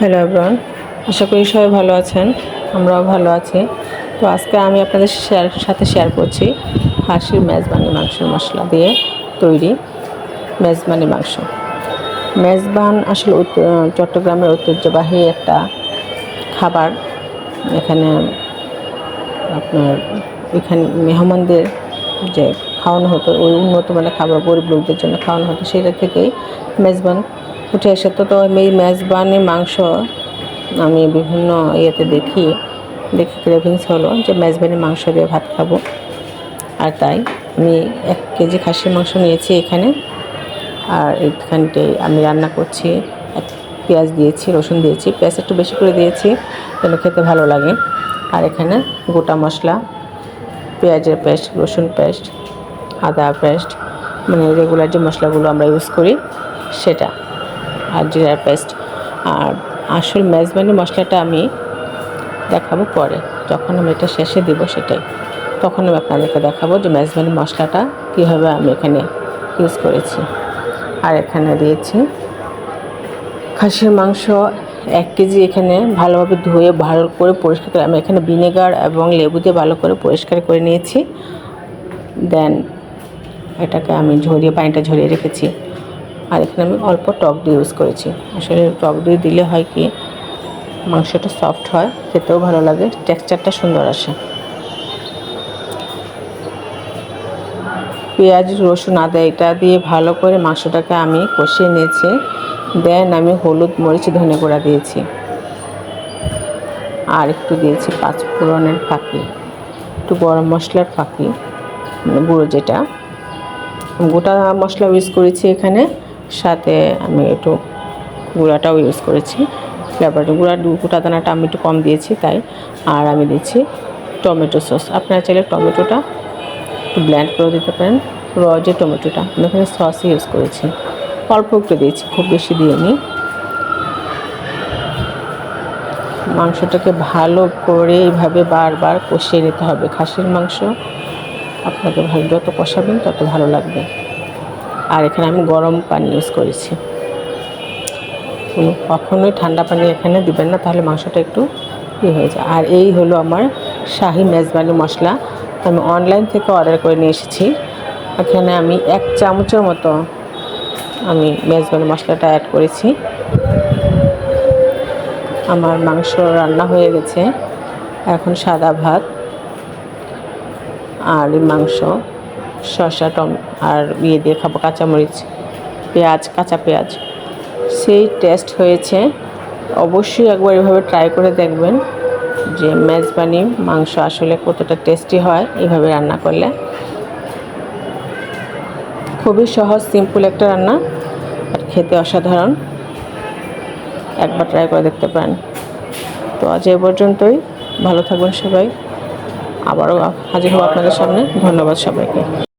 Hello everyone আশা করি সবাই ভালো আছেন। আমরাও ভালো আছি। তো আজকে আমি আপনাদের শেয়ার সাথে শেয়ার করছি হাঁসির মেজবানি মাংসের মশলা দিয়ে তৈরি মেজবানি মাংস। মেজবান আসলে চট্টগ্রামের ঐতিহ্যবাহী একটা খাবার। এখানে আপনার, এখানে মেহমানদের যে খাওয়ানো হতো, ওই উন্নত মানের খাবার গরিব লোকদের জন্য খাওয়ানো হতো, সেটা থেকেই মেজবান উঠে এসে তো তো এই মেজবানের মাংস আমি বিভিন্ন ইয়েতে দেখি দেখি ক্রেভিংস হলো যে মেজবানের মাংস দিয়ে ভাত খাব। আর তাই আমি এক কেজি খাসির মাংস নিয়েছি এখানে। আর এইখানটায় আমি রান্না করছি, এক পেঁয়াজ দিয়েছি, রসুন দিয়েছি, পেঁয়াজ একটু বেশি করে দিয়েছি যেন খেতে ভালো লাগে। আর এখানে গোটা মশলা, পেঁয়াজের পেস্ট, রসুন পেস্ট, আদা পেস্ট মানে রেগুলার যে মশলাগুলো আমরা ইউজ করি, সেটা। আর জিরার পেস্ট। আর আসল মেজবানি মশলাটা আমি দেখাবো পরে। যখন আমি এটা শেষে দিব সেটাই। তখন আমি আপনাদেরকে দেখাবো যে মেজবানি মশলাটা কীভাবে আমি এখানে ইউজ করেছি। আর এখানে দিয়েছি খাসির মাংস এক কেজি এখানে ভালোভাবে ধুয়ে ভালো করে পরিষ্কার করে আমি এখানে ভিনেগার এবং লেবু দিয়ে ভালো করে পরিষ্কার করে নিয়েছি। দেন এটাকে আমি ঝরিয়ে, পানিটা ঝরিয়ে রেখেছি। আর এখানে আমি অল্প টক দিয়ে ইউজ করেছি। আসলে টক দিয়ে দিলে হয় কি, মাংসটা সফট হয়, খেতেও ভালো লাগে টেক্সচারটা সুন্দর আসে। পেঁয়াজ, রসুন, আদা, এটা দিয়ে ভালো করে মাংসটাকে আমি কষিয়ে নিয়েছি। দেন আমি হলুদ মরিচ, ধনে গুঁড়া দিয়েছি। আর একটু দিয়েছি পাঁচ ফোড়নের ফাঁকি, একটু গরম মশলার ফাঁকি মানে গুঁড়ো যেটা। গোটা মশলা ইউজ করেছি এখানে। সাথে আমি একটু গুঁড়াটাও ইউজ করেছি। ফ্লেভারটা গুঁড়া গোটা দানাটা আমি একটু কম দিয়েছি তাই। আর আমি দিচ্ছি টমেটো সস। আপনারা চাইলে টমেটোটা একটু ব্ল্যান্ড করে দিতে পারেন। র যে টমেটোটা, আমি এখানে সস ইউজ করেছি। অল্প একটু দিয়েছি, খুব বেশি দিইনি। মাংসটাকে ভালো করে এইভাবে বারবার কষিয়ে নিতে হবে। খাসির মাংস আপনাকে ভালো যত কষাবেন তত ভালো লাগবে। আর এখানে আমি গরম পানি ইউজ করেছি। কখনোই ঠান্ডা পানি এখানে দিবেন না, তাহলে মাংসটা একটু ইয়ে হয়ে যায়। আর এই হলো আমার শাহি মেজবানি মশলা। আমি অনলাইন থেকে অর্ডার করে নিয়ে এসেছি। এখানে আমি এক চামচের মতো আমি মেজবানি মশলাটা অ্যাড করেছি। আমার মাংস রান্না হয়ে গেছে। এখন সাদা ভাত আর মাংস। শসা, টম, আর ইয়ে দিয়ে খাব কাঁচামরিচ, পেঁয়াজ, কাঁচা পেঁয়াজ। সেই টেস্ট হয়েছে। অবশ্যই একবার এভাবে ট্রাই করে দেখবেন যে মেজবানি, মাংস আসলে কতটা টেস্টি হয় এভাবে রান্না করলে। খুবই সহজ সিম্পল একটা রান্না, আর খেতে অসাধারণ। একবার ট্রাই করে দেখতে পারেন। তো আজ এ পর্যন্তই। ভালো থাকবেন সবাই। আবারও হাজির হব আপনাদের সামনে। ধন্যবাদ সবাইকে।